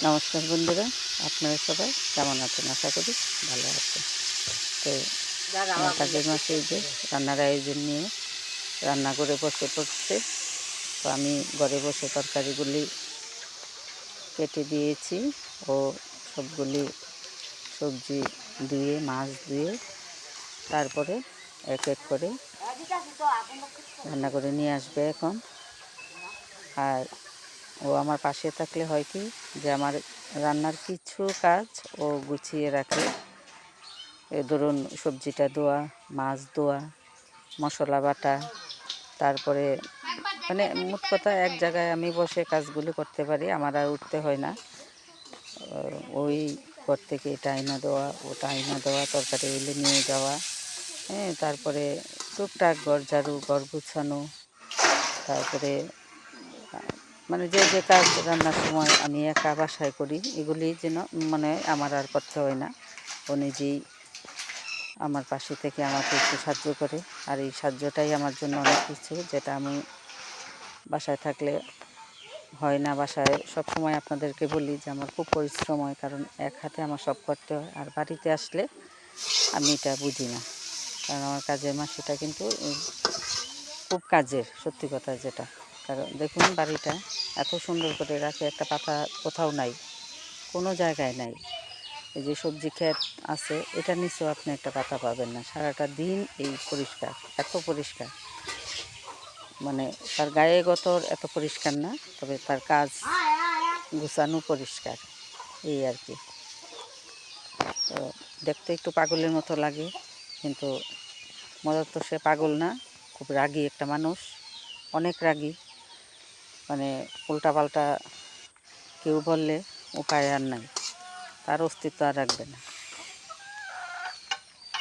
নমস্কার বন্ধুরা আপনারা সবাই কেমন আছেন? আশা করি ভালো আছেন। তো আমার কাজের মাসে এই যে রান্নার আয়োজন নিয়ে রান্না করে বসে পড়ছে তো আমি ঘরে বসে তরকারিগুলি কেটে দিয়েছি ও সবগুলি সবজি ধুয়ে মাছ ধুয়ে তারপরে এক এক করে রান্না করে নিয়ে আসবে এখন। আর ও আমার পাশে থাকলে হয় কি যে আমার রান্নার কিছু কাজ ও গুছিয়ে রাখে। ধরুন সবজিটা ধোয়া, মাছ ধোয়া, মশলা বাটা, তারপরে মানে মোট কথা এক জায়গায় আমি বসে কাজগুলো করতে পারি, আমার আর উঠতে হয় না। ওই ঘর থেকে এটা আইনা দেওয়া ওটা আইনা দেওয়া তরকারি হইলে নিয়ে যাওয়া হ্যাঁ তারপরে টুকটাক ঘর ঝাড়ু, ঘর গুছানো, তারপরে মানে যে যে কাজ রান্নার সময় আমি একা বাসায় করি, এগুলি যেন মানে আমার আর করতে হয় না। ও নিজেই আমার পাশে থেকে আমাকে একটু সাহায্য করে। আর এই সাহায্যটাই আমার জন্য অনেক কিছু, যেটা আমি বাসায় থাকলে হয় না। বাসায় সব সময় আপনাদেরকে বলি যে, আমার খুব পরিশ্রম হয়, কারণ এক হাতে আমার সব করতে হয়। আর বাড়িতে আসলে আমি এটা বুঝি না। কারণ আমার কাজের মাসিটা কিন্তু খুব কাজের, সত্যি কথা যেটা। দেখুন বাড়িটা, এত সুন্দর করে রাখে, একটা পাতা কোথাও নাই, কোনো জায়গায় নাই। এই যে সবজি ক্ষেত আছে, এটা নিচেও আপনি একটা পাতা পাবেন না। সারাটা দিন এই পরিষ্কার, এত পরিষ্কার। মানে তার গায়ে গতর এত পরিষ্কার না, তবে তার কাজ গুছানো পরিষ্কার, এই আর কি। তো দেখতে একটু পাগলের মতো লাগে, কিন্তু মজার তো সে পাগল না, খুব রাগী একটা মানুষ, অনেক রাগী। মানে উল্টাপাল্টা কেউ বললে উপায় আর নাই। তার অস্তিত্ব আর রাখবে না।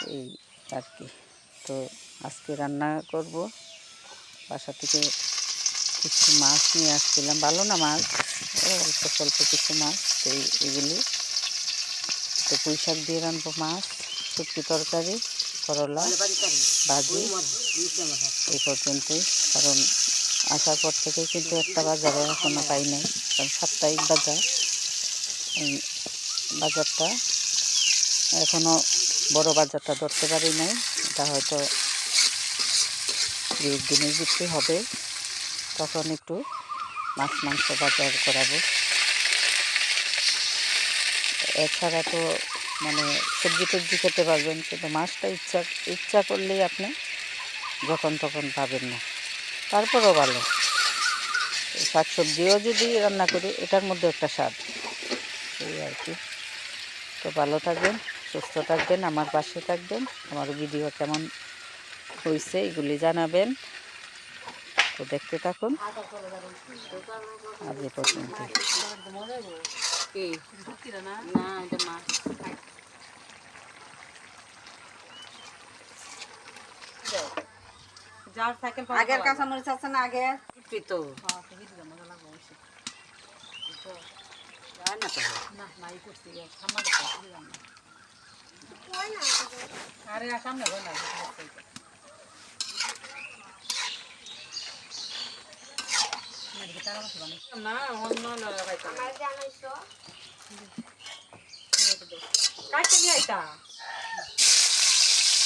এই আর কি। তো আজকে রান্না করব। বাসা থেকে কিছু মাছ নিয়ে আসছিলাম। ভালো না মাছ? অল্প স্বল্প কিছু মাছ। তো এগুলি। তো পুঁই শাক দিয়ে রানবো মাছ, শুটকি তরকারি, করলা, ভাজি। এই পর্যন্তই। কারণ আসার পর থেকে কিন্তু একটা বাজারে এখনও পাই নাই, কারণ সাপ্তাহিক বাজার। বাজারটা এখনও বড় বাজারটা ধরতে পারি নাই, এটা হয়তো দুই দিনের বিক্রি হবে, তখন একটু মাছ মাংস বাজার করাবো। এছাড়া তো মানে সবজি টবজি খেতে পারবেন, কিন্তু মাছটা ইচ্ছা ইচ্ছা করলেই আপনি যখন তখন পাবেন না। তারপরও ভালো। শাক সবজিও যদি রান্না করি, এটার মধ্যে একটা স্বাদ। এই আর কি। তো ভালো থাকবেন, সুস্থ থাকবেন, আমার পাশে থাকবেন। আমার ভিডিও কেমন হয়েছে এগুলি জানাবেন। তো দেখতে থাকুন। আজ পর্যন্ত যার সাইকেল আগের কাঁচামরিচ আছে না আগে? তো। করছি সামনে আরে সামনে হয় না কাটতে নিয়ে আইতা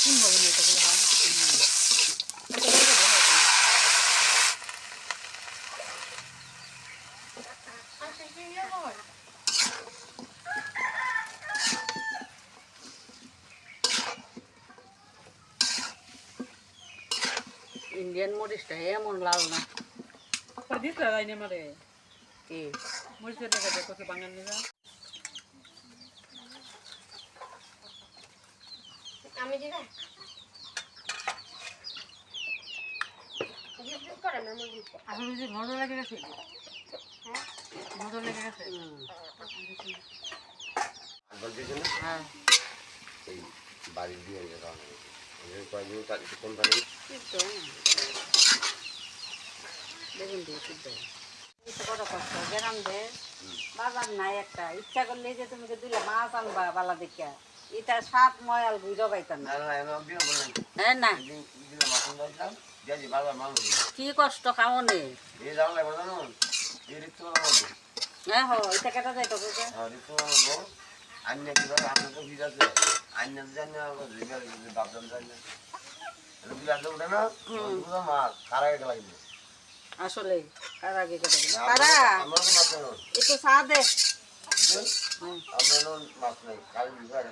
কোন বলে নিয়ে এটা? বলে ইন্ডিয়ান মরিচটা এমন লাল না। দিস লাইনে মারে। কি? মরিচের লেগে দেখো বাঙাল আমি দিবা করে না মুরগি আসলে যে নজর লেগে গেছে? নজর লেগে গেছে? হ্যাঁ। এই বাড়ির দিয়ে কয়েকদিন তার একটু দেখুন এই কষ্ট গ্রাম দে বাজার নাই একটা। ইচ্ছা করলে যে তুমি দিলে মাছ আনবা বালা দেখিয়া। এটা সাত ময়াল বুঝো পাইতাম না। হ্যাঁ না। কি কষ্ট মধ্যে হ্যাঁ হো এটা কাটা যায় কত করে? আর একটু বল আন্য কীভাবে আপনার তো ভিড় আছে। আন্য জানি না রিগার বাপদান জানি না। এটা বিল আছে ওঠে না পুরো মাছ খারা এটা লাগবে। আসলে কার আগে কেটে দিন কারা? আমরা তো মাছ নেই। একটু চা আমরা মাছ নেই কাল বিভাগ